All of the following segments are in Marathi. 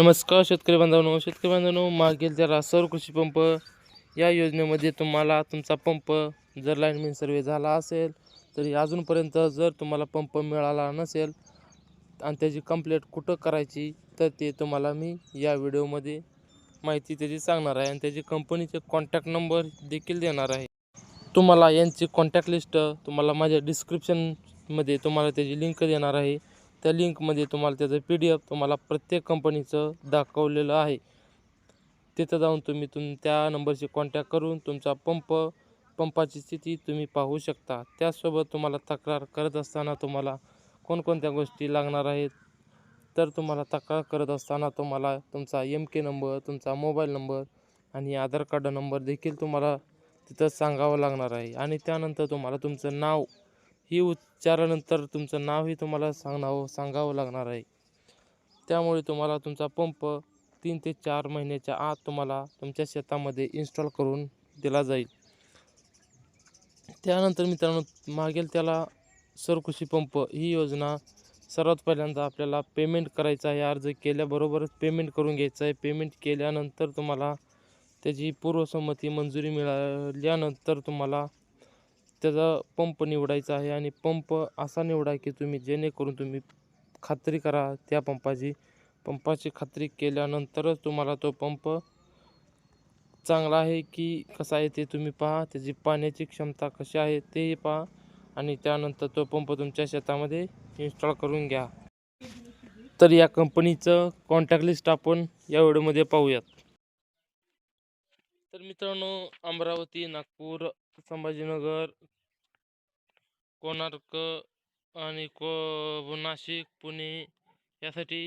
नमस्कार शेतकरी बांधवांनो शेतकरी बांधवांनो मागील जरा सौर कृषी पंप या योजनेमध्ये तुम्हाला तुमचा पंप जर लाईनमेन सर्वे झाला असेल तरी अजूनपर्यंत जर तुम्हाला पंप मिळाला नसेल आणि त्याची कंप्लेंट कुठं करायची तर ते तुम्हाला मी या व्हिडिओमध्ये माहिती त्याची सांगणार आहे. आणि त्याची कंपनीचे कॉन्टॅक्ट नंबर देखील देणार आहे. तुम्हाला यांची कॉन्टॅक्ट लिस्ट तुम्हाला माझ्या डिस्क्रिप्शनमध्ये तुम्हाला त्याची लिंक देणार आहे. त्या लिंकमध्ये तुम्हाला त्याचं पी डी एफ तुम्हाला प्रत्येक कंपनीचं दाखवलेलं आहे. तिथं जाऊन तुम्ही तुम त्या नंबरशी कॉन्टॅक्ट करून तुमचा पंप पंपाची स्थिती तुम्ही पाहू शकता. त्याचसोबत तुम्हाला तक्रार करत असताना तुम्हाला कोणकोणत्या गोष्टी लागणार आहेत तर तुम्हाला तक्रार करत असताना तुम्हाला तुमचा एम के नंबर तुमचा मोबाईल नंबर आणि आधार कार्ड नंबर देखील तुम्हाला तिथं सांगावं लागणार आहे. आणि त्यानंतर तुम्हाला तुमचं नाव ही उच्चारानंतर तुमचं नावही तुम्हाला सांगणावं सांगावं लागणार आहे. त्यामुळे तुम्हाला तुमचा पंप तीन ते चार महिन्याच्या आत तुम्हाला तुमच्या शेतामध्ये इन्स्टॉल करून दिला जाईल. त्यानंतर मित्रांनो मागेल त्याला सरकृषी पंप ही योजना सर्वात पहिल्यांदा आपल्याला पेमेंट करायचं आहे. अर्ज केल्याबरोबरच पेमेंट करून घ्यायचं आहे. पेमेंट केल्यानंतर तुम्हाला त्याची पूर्वसंमती मंजुरी मिळाल्यानंतर तुम्हाला त्याचा पंप निवडायचा आहे आणि पंप असा निवडा की तुम्ही जेणेकरून तुम्ही खात्री करा त्या पंपाची. पंपाची खात्री केल्यानंतरच तुम्हाला तो पंप चांगला आहे की कसा आहे ते तुम्ही पहा. त्याची पाण्याची क्षमता कशी आहे तेही पहा आणि त्यानंतर तो पंप तुमच्या शेतामध्ये इन्स्टॉल करून घ्या. तर या कंपनीचं कॉन्टॅक्ट लिस्ट आपण या व्हिडिओमध्ये पाहूयात. तर मित्रांनो अमरावती नागपूर संभाजीनगर कोणार्क आणि को नाशिक पुणे यासाठी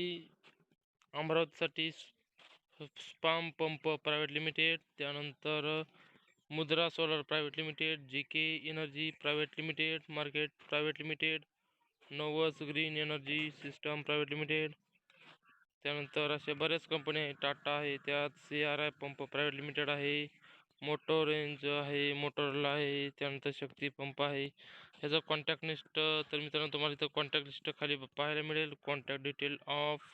अमरावतीसाठी स्पाम पंप प्रायव्हेट लिमिटेड त्यानंतर Mudra solar private limited G K energy private limited market private limited नवस green energy system private limited त्यानंतर असे बऱ्याच कंपन्या आहेत. टाटा आहे त्यात C R I pump private limited आहे. मोटो रेंज आहे मोटरला आहे त्यानंतर शक्ती पंप आहे. ह्याचा कॉन्टॅक्ट लिस्ट तर मित्रांनो तुम्हाला इथं कॉन्टॅक्ट लिस्ट खाली पाहायला मिळेल. Contact detail of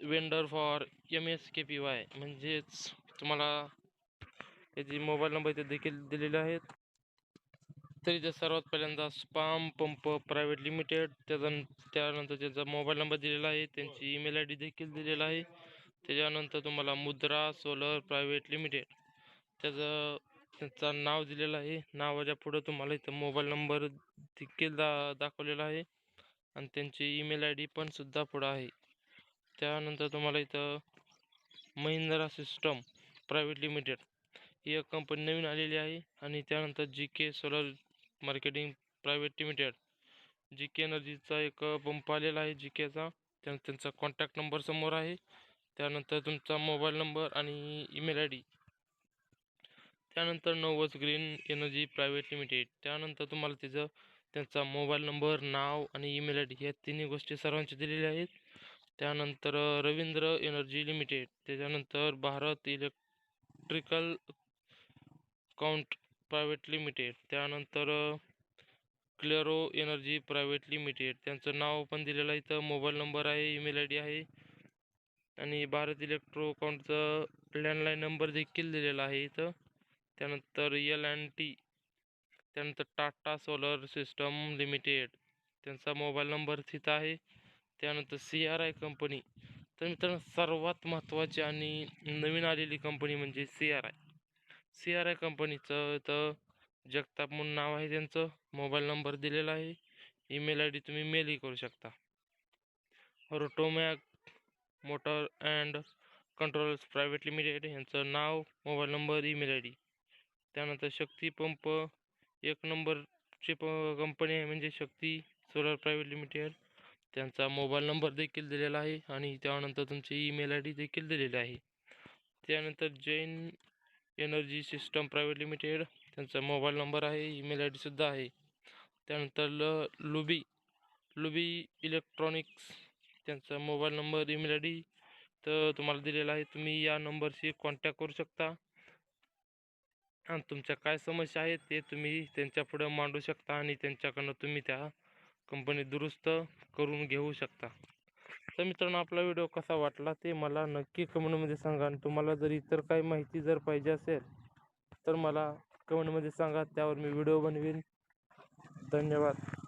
vendor for M S K P Y म्हणजेच तुम्हाला याची मोबाईल नंबर इथे देखील दिलेले आहेत. तरी इथे सर्वात पहिल्यांदा स्पाम पंप प्रायव्हेट लिमिटेड त्याचा त्यानंतर त्याचा मोबाईल नंबर दिलेला आहे. त्यांची ईमेल आय डी देखील दिलेला आहे. त्याच्यानंतर तुम्हाला मुद्रा सोलर प्रायव्हेट लिमिटेड त्याचं त्यांचं नाव दिलेलं आहे. नावाच्या पुढं तुम्हाला इथं मोबाईल नंबर देखील दा दाखवलेला आहे. आणि त्यांची ईमेल आय डी पण सुद्धा पुढं आहे. त्यानंतर तुम्हाला इथं महिंद्रा सिस्टम प्रायव्हेट लिमिटेड ही एक कंपनी नवीन आलेली आहे. आणि त्यानंतर G K solar marketing private limited G K एनर्जीचा एक पंप आलेला आहे जी केचा. त्यानंतर त्यांचा कॉन्टॅक्ट नंबर समोर आहे. त्यानंतर तुमचा मोबाईल नंबर आणि ईमेल आय डी त्यानंतर नवस ग्रीन एनर्जी प्रायव्हेट लिमिटेड. त्यानंतर तुम्हाला तिचं त्यांचा मोबाईल नंबर नाव आणि ईमेल आय डी ह्या तिन्ही गोष्टी सर्वांच्या दिलेल्या आहेत. त्यानंतर रवींद्र एनर्जी लिमिटेड. त्याच्यानंतर Bharat electrical count private limited. त्यानंतर क्लिअरो एनर्जी प्रायव्हेट लिमिटेड. त्यांचं नाव पण दिलेलं आहे इथं. मोबाईल नंबर आहे ईमेल आय डी आहे. आणि भारत इलेक्ट्रो काउंटचं लँडलाईन नंबर देखील दिलेला आहे इथं. त्यानंतर एल अँड टी त्यानंतर टाटा सोलर सिस्टम लिमिटेड त्यांचा मोबाईल नंबर तिथं आहे. त्यानंतर सी आर आय कंपनी तर मित्रांनो सर्वात महत्त्वाची आणि नवीन आलेली कंपनी म्हणजे C R I C R I कंपनीचं तर जगताप म्हणून नाव आहे त्यांचं. मोबाईल नंबर दिलेला आहे. ईमेल आय डी तुम्ही मेलही करू शकता. Rotomac motor and controls private limited यांचं नाव mobile number email I D त्यानंतर शक्ती पंप एक नंबरची प कंपनी आहे म्हणजे शक्ती सोलर प्रायव्हेट लिमिटेड त्यांचा मोबाईल नंबर देखील दिलेला आहे आणि त्यानंतर तुमची ईमेल आय डी देखील दिलेली आहे. त्यानंतर Jain energy system private limited त्यांचा मोबाईल नंबर आहे ईमेल आय डीसुद्धा आहे. त्यानंतर ल लुबी लुबी इलेक्ट्रॉनिक्स त्यांचा mobile number email I D तर तुम्हाला दिलेला आहे. तुम्ही या नंबरशी कॉन्टॅक्ट करू शकता. आणि तुमच्या काय समस्या आहेत ते तुम्ही त्यांच्या पुढं मांडू शकता आणि त्यांच्याकडनं तुम्ही त्या कंपनी दुरुस्त करून घेऊ शकता. तर मित्रांनो आपला व्हिडिओ कसा वाटला ते मला नक्की कमेंटमध्ये सांगा आणि तुम्हाला जर इतर काही माहिती जर पाहिजे असेल तर मला कमेंटमध्ये सांगा. त्यावर मी व्हिडिओ बनवीन. धन्यवाद.